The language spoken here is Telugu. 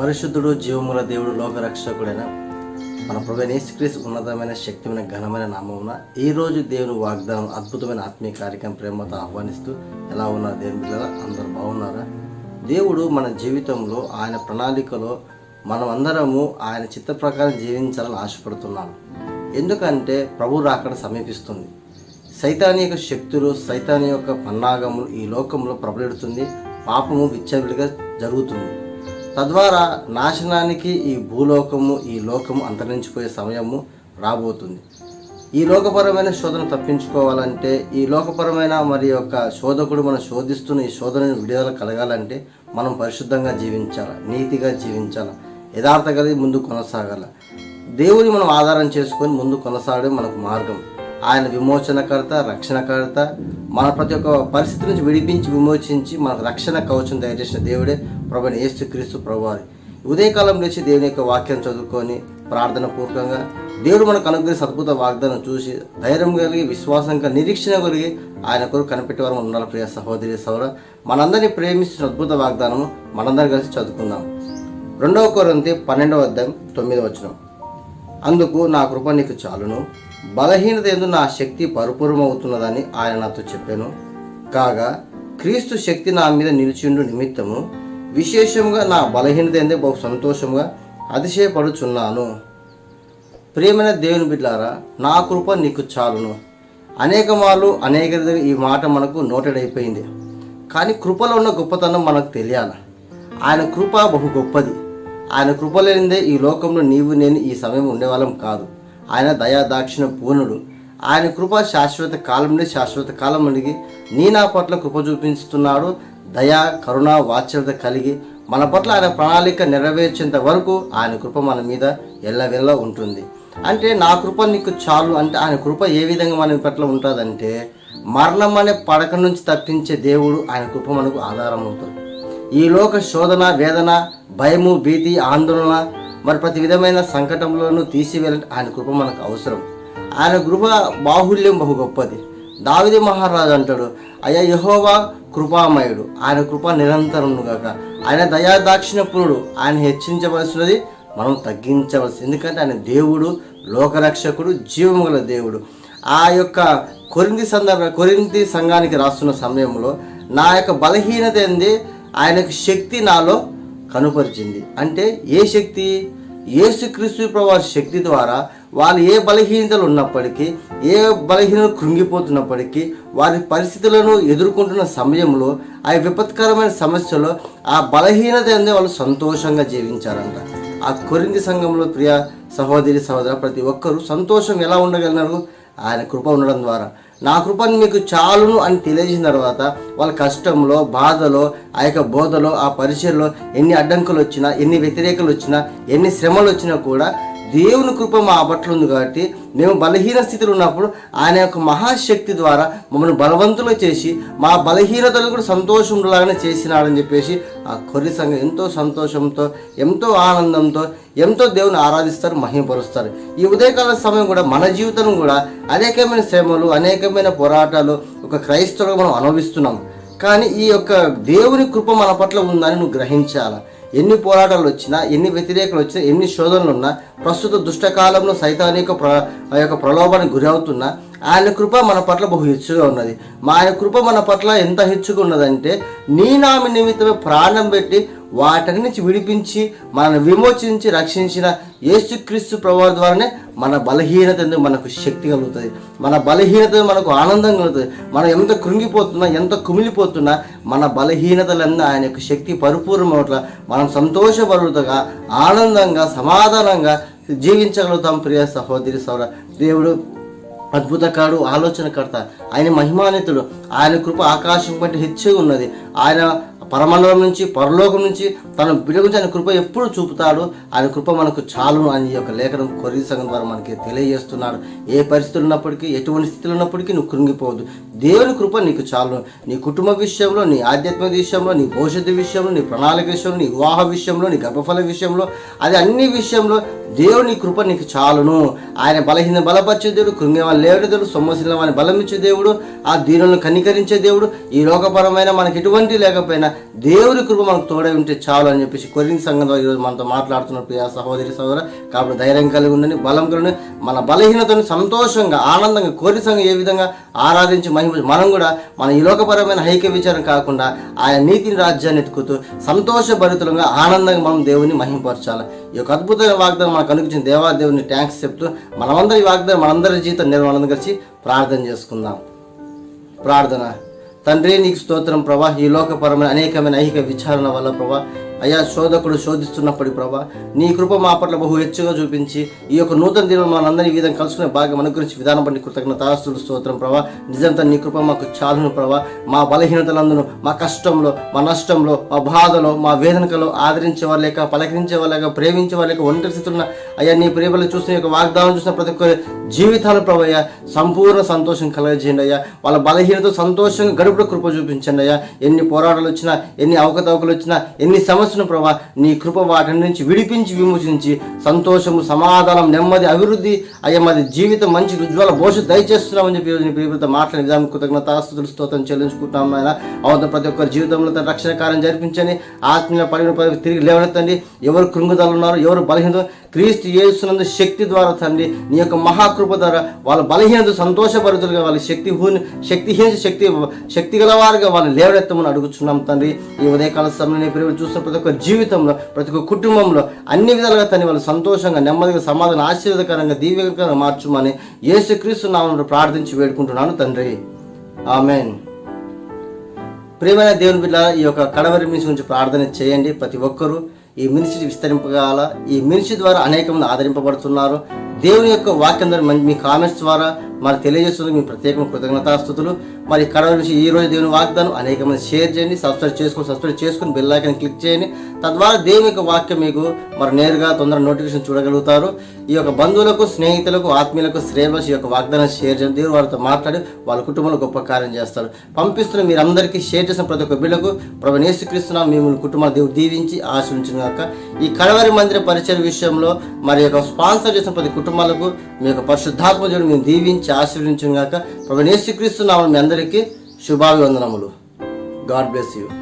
పరిశుద్ధుడు జీవముల దేవుడు లోకరక్షకుడైన మన ప్రభు ఉన్నతమైన శక్తిమైన ఘనమైన నామమున ఈ రోజు దేవుని వాగ్దానం అద్భుతమైన ఆత్మీయ కార్యక్రమం ప్రేమతో ఆహ్వానిస్తూ ఎలా ఉన్నారు దేవుని పిల్లల అందరూ బాగున్నారా? దేవుడు మన జీవితంలో ఆయన ప్రణాళికలో మనం అందరము ఆయన చిత్త ప్రకారం జీవించాలని ఆశపడుతున్నాం. ఎందుకంటే ప్రభు రాకడ సమీపిస్తుంది. సైతాని యొక్క శక్తులు సైతాని యొక్క పన్నాగములు ఈ లోకంలో ప్రబలెడుతుంది. పాపము విచ్చవిడిగా జరుగుతుంది. తద్వారా నాశనానికి ఈ భూలోకము ఈ లోకము అంతరించిపోయే సమయము రాబోతుంది. ఈ లోకపరమైన శోధన తప్పించుకోవాలంటే ఈ లోకపరమైన మరి యొక్క శోధకుడు మనం శోధిస్తున్న ఈ శోధనను విడుదల కలగాలంటే మనం పరిశుద్ధంగా జీవించాలి నీతిగా జీవించాలి యథార్థ కలిగి ముందు కొనసాగాల? దేవుని మనం ఆధారం చేసుకొని ముందు కొనసాగడం మనకు మార్గం. ఆయన విమోచనకర్త రక్షణకర్త మన ప్రతి ఒక్క పరిస్థితి నుంచి విడిపించి విమోచించి మనకు రక్షణ కవచం దయచేసిన దేవుడే ప్రభుని ఏసు క్రీస్తు ప్రభువారి. ఉదయకాలం లేచి దేవుని యొక్క వాక్యం చదువుకొని ప్రార్థన పూర్వకంగా దేవుడు మనకు అనుగ్రహించిన అద్భుత వాగ్దానం చూసి ధైర్యం కలిగి విశ్వాసంగా నిరీక్షణ కలిగి ఆయన కొరకు కనిపెట్టే వారు ఉండాలి ప్రియ సహోదరి సౌర. మనందరినీ ప్రేమిస్తున్న అద్భుత వాగ్దానము మనందరం కలిసి చదువుకుందాం. రెండవ కొరంతి పన్నెండవ అధ్యాయం తొమ్మిదవ వచనం. అందుకు నా కృప నీకు చాలును. బలహీనత ఎందు నా శక్తి పరిపూర్ణమవుతున్నదని ఆయన నాతో చెప్పాను. కాగా క్రీస్తు శక్తి నా మీద నిలిచిండు నిమిత్తము విశేషంగా నా బలహీనత ఎందే బహు సంతోషంగా అతిశయపడుచున్నాను. ప్రియమైన దేవుని బిడ్డారా నా కృప నీకు చాలును. అనేక మార్లు అనేక ఈ మాట మనకు నోటెడ్ అయిపోయింది కానీ కృపలో ఉన్న గొప్పతనం మనకు తెలియాలి. ఆయన కృప బహు గొప్పది. ఆయన కృప లేనిదే ఈ లోకంలో నీవు నేను ఈ సమయం ఉండేవాళ్ళం కాదు. ఆయన దయా దాక్షిణ పూర్ణుడు. ఆయన కృప శాశ్వత కాలం నుండి శాశ్వత కాలం అడిగి నీ నా పట్ల కృప చూపిస్తున్నాడు. దయా కరుణ వాత్సల్యత కలిగి మన పట్ల ఆయన ప్రణాళిక నెరవేర్చేంత వరకు ఆయన కృప మన మీద ఎల్లవెల్ల ఉంటుంది. అంటే నా కృప నీకు చాలు. అంటే ఆయన కృప ఏ విధంగా మన పట్ల ఉంటుందంటే మరణం అనే పడక నుంచి తప్పించే దేవుడు ఆయన కృప మనకు ఆధారం అవుతుంది ఈ లోక శోధన వేదన భయము భీతి ఆందోళన మరి ప్రతి విధమైన సంకటంలోనూ తీసివేయాలంటే ఆయన కృప మనకు అవసరం. ఆయన కృప బాహుల్యం బహు గొప్పది. దావిది మహారాజు అంటాడు అయ్యా యహోవా కృపామయుడు. ఆయన కృప నిరంతరం కాక ఆయన దయాదాక్షిణ్యపురుడు. ఆయన హెచ్చించవలసినది మనం తగ్గించవలసి ఎందుకంటే ఆయన దేవుడు లోకరక్షకుడు జీవము గల దేవుడు. ఆ యొక్క కొరింది సందర్భ కొరింది సంఘానికి రాస్తున్న సమయంలో నా యొక్క బలహీనత ఏంది? ఆయనకు శక్తి నాలో కనుపరిచింది. అంటే ఏ శక్తి? యేసుక్రీస్తు ప్రభు శక్తి ద్వారా వాళ్ళు ఏ బలహీనతలు ఉన్నప్పటికీ ఏ బలహీనతలు కృంగిపోతున్నప్పటికీ వారి పరిస్థితులను ఎదుర్కొంటున్న సమయంలో ఆ విపత్కరమైన సమస్యలో ఆ బలహీనత అనేది వాళ్ళు సంతోషంగా జీవించారంట. ఆ కొరింది సంఘంలో ప్రియ సహోదరి సహోదర ప్రతి ఒక్కరూ సంతోషం ఎలా ఉండగలిగినారు ఆయన కృప ఉండడం ద్వారా. నా కృపను మీకు చాలును అని తెలియజేసిన తర్వాత వాళ్ళ కష్టంలో బాధలో ఆ యొక్క బోధలో ఆ పరిచయలో ఎన్ని అడ్డంకులు వచ్చినా ఎన్ని వ్యతిరేకలు వచ్చినా ఎన్ని శ్రమలు వచ్చినా కూడా దేవుని కృప మా పట్ల ఉంది కాబట్టి మేము బలహీన స్థితిలో ఉన్నప్పుడు ఆయన యొక్క మహాశక్తి ద్వారా మమ్మల్ని బలవంతులు చేసి మా బలహీనతలు కూడా సంతోషం లాగానే చేసినాడని చెప్పేసి ఆ కొర్రి సంఘం ఎంతో సంతోషంతో ఎంతో ఆనందంతో ఎంతో దేవుని ఆరాధిస్తారు మహిమపరుస్తారు. ఈ ఉదయకాల సమయం కూడా మన జీవితం కూడా అనేకమైన శ్రమలు అనేకమైన పోరాటాలు ఒక క్రైస్తవులుగా మనం అనుభవిస్తున్నాం. కానీ ఈ యొక్క దేవుని కృప మన పట్ల ఉందని నువ్వు గ్రహించాలా? ఎన్ని పోరాటాలు వచ్చినా ఎన్ని వ్యతిరేకలు వచ్చినా ఎన్ని శోధనలు ఉన్నా ప్రస్తుత దుష్టకాలంలో సైతానిక ప్ర ఆ యొక్క ప్రలోభానికి గురి అవుతున్నా ఆయన కృప మన పట్ల బహు హెచ్చుగా ఉన్నది. మా ఆయన కృప మన పట్ల ఎంత హెచ్చుగా ఉన్నదంటే నీ నామి నిమిత్తమే ప్రాణం పెట్టి వాటి నుంచి విడిపించి మనల్ని విమోచించి రక్షించిన యేసుక్రీస్తు ప్రభావ ద్వారానే మన బలహీనత ఎందుకు మనకు శక్తి కలుగుతుంది. మన బలహీనత మనకు ఆనందం కలుగుతుంది. మనం ఎంత కృంగిపోతున్నా ఎంత కుమిలిపోతున్నా మన బలహీనతలన్నీ ఆయన యొక్క శక్తి పరిపూర్ణమవట్ల మనం సంతోషపరుతగా ఆనందంగా సమాధానంగా జీవించగలుగుతాం ప్రియ సహోదరి సౌర దేవుడు. అద్భుతకాడు ఆలోచనకర్త. ఆయన మహిమానితుడు ఆయన కృప ఆకాశం కంటే హెచ్చుగా ఉన్నది. ఆయన పరమండలం నుంచి పరలోకం నుంచి తన బిడ్డ గురించి ఆయన కృప ఎప్పుడు చూపుతాడు ఆయన కృప మనకు చాలును అని ఈ యొక్క లేఖనం కొరి సంఘం ద్వారా మనకి తెలియజేస్తున్నాడు ఏ పరిస్థితులు ఉన్నప్పటికీ ఎటువంటి స్థితిలో ఉన్నప్పటికీ నువ్వు కృంగిపోవద్దు దేవుని కృప నీకు చాలును నీ కుటుంబ విషయంలో నీ ఆధ్యాత్మిక విషయంలో నీ భవిష్యత్తు విషయంలో నీ ప్రణాళిక విషయంలో నీ వివాహ విషయంలో నీ గర్భఫల విషయంలో అది అన్ని విషయంలో దేవుని కృప నీకు చాలును ఆయన బలహీన బలపరిచే దేవుడు కృంగే వాళ్ళు దేవుడు సొమ్మసిన వాడిని బలమిచ్చే దేవుడు ఆ దీనులను కనికరించే దేవుడు ఈ లోకపరమైన మనకి ఎటువంటి ఎటువంటి లేకపోయినా దేవుడి కృప మనకు తోడై ఉంటే చాలు అని చెప్పేసి కొరింది సంఘం ఈరోజు మనతో మాట్లాడుతున్న ప్రియ సహోదరి సహోదర కాబట్టి ధైర్యం కలిగి ఉండని బలం కలిగి మన బలహీనతను సంతోషంగా ఆనందంగా కోరి సంఘం ఏ విధంగా ఆరాధించి మహిమ మనం కూడా మన ఈ లోకపరమైన ఐక్య విచారం కాకుండా ఆయన నీతిని రాజ్యాన్ని ఎత్తుకుతూ సంతోషభరితులంగా ఆనందంగా మనం దేవుని మహిమపరచాలి ఈ యొక్క అద్భుతమైన వాగ్దానం మనకు అనుకుంచిన దేవా దేవుని ట్యాంక్స్ చెప్తూ మనమందరి వాగ్దానం మనందరి జీవితం నిర్మాణం కలిసి ప్రార్థన చేసుకుందాం. ప్రార్థన. తండ్రి నీకు స్తోత్రం ప్రభా. ఈ లోకపరమైన అనేకమైన ఐహిక విచారణ వల్ల ప్రభా అయ్యా శోధకుడు శోధిస్తున్నప్పటికీ ప్రభా నీ కృప మా పట్ల బహు హెచ్చుగా చూపించి ఈ యొక్క నూతన దినం మనందరి ఈ విధంగా కలుసుకునే భాగం అనుగురించి విధానం బట్టి కృతజ్ఞతాస్తుడు స్తోత్రం ప్రభా. నిజంతా నీ కృప మాకు చాలును ప్రభా. మా బలహీనతలందును మా కష్టంలో మా నష్టంలో మా బాధలో మా వేదనకలో ఆదరించేవారు లేక పలకరించే లేక ప్రేమించేవారు లేక ఒంటరి స్థితున్న అయ్యా నీ ప్రేమలు చూసిన యొక్క వాగ్దానం చూసిన ప్రతి ఒక్కరి జీవితాలు ప్రభయ్యా సంపూర్ణ సంతోషం కలగజేయండి అయ్యా. వాళ్ళ బలహీనత సంతోషంగా గడుపుడు కృప చూపించండి అయ్యా. ఎన్ని పోరాటాలు వచ్చినా ఎన్ని అవకతవకలు వచ్చినా ఎన్ని సమస్యలు ప్రభా నీ కృప వాటి నుంచి విడిపించి విమోచించి సంతోషము సమాధానం నెమ్మది అభివృద్ధి అయ్యా మాది జీవితం మంచి ఉజ్వల భవిష్యత్తు దయచేస్తున్నామని చెప్పి ఈరోజు నీ ప్రియత మాట్లాడిన విధానం కృతజ్ఞత ఆస్తుతులు స్తోత్రం చెల్లించుకుంటాం ఆయన అవును ప్రతి ఒక్కరి జీవితంలో తన రక్షణ కార్యం జరిపించండి. ఆత్మీయ పడిన పదవి తిరిగి లేవనెత్తండి. ఎవరు కృంగుదలు ఉన్నారు ఎవరు బలహీన క్రీస్తు యేసునందు శక్తి ద్వారా తండ్రి నీ యొక్క మహాకృప ద్వారా వాళ్ళ బలహీనత సంతోషభరితులుగా వాళ్ళ శక్తి శక్తిహీన శక్తి శక్తి గలవారుగా వాళ్ళు లేవనెత్తమని అడుగుచున్నాం తండ్రి. ఈ ఉదయకాల సమయంలో చూసిన ప్రతి ఒక్క జీవితంలో ప్రతి ఒక్క కుటుంబంలో అన్ని విధాలుగా తని వాళ్ళు సంతోషంగా నెమ్మదిగా సమాధానం ఆశీర్వదకరంగా దీవెకరంగా మార్చుమని యేసుక్రీస్తు నామను ప్రార్థించి వేడుకుంటున్నాను తండ్రి. ఆమెన్. ప్రియమైన దేవుని బిడ్డ ఈ యొక్క కడవరి మినిషి గురించి ప్రార్థన చేయండి. ప్రతి ఒక్కరూ ఈ మినిషి విస్తరింపగల ఈ మినిషి ద్వారా అనేక మంది ఆదరింపబడుతున్నారు. దేవుని యొక్క వాక్యం ద్వారా మీ కామెంట్స్ ద్వారా మరి తెలియజేస్తుంది మీ ప్రత్యేక కృతజ్ఞతాస్థుతులు. మరి కడవరి నుంచి ఈ రోజు దేవుని వాగ్దానం అనేక మంది షేర్ చేయండి సబ్స్క్రైబ్ చేసుకొని సబ్స్క్రైబ్ చేసుకుని బెల్ ఐకాన్ క్లిక్ చేయండి. తద్వారా దేవుని యొక్క వాక్యం మీకు మరి నేరుగా తొందరగా నోటిఫికేషన్ చూడగలుగుతారు. ఈ యొక్క బంధువులకు స్నేహితులకు ఆత్మీయులకు శ్రేయస్ ఈ యొక్క వాగ్దానం షేర్ చేయండి. దేవుడు వారితో మాట్లాడి వాళ్ళ కుటుంబంలో గొప్ప కార్యం చేస్తారు. పంపిస్తున్న మీరందరికీ షేర్ చేసిన ప్రతి ఒక్క బిడ్డకు ప్రభు నేసుక్రీస్తున్న మిమ్మల్ని కుటుంబాలు దేవుడు దీవించి ఆశ్రయించిన ఈ కడవరి మందిర పరిచయ విషయంలో మరి యొక్క స్పాన్సర్ చేసిన ప్రతి కుటుంబాలకు మీ యొక్క పరిశుద్ధాత్మ దేవుడు మేము దీవించి ఆశీర్వించిన గాక ప్రభు నేసుక్రీస్తున్నాము మీ అందరికీ శుభాభివందనములు. God bless you.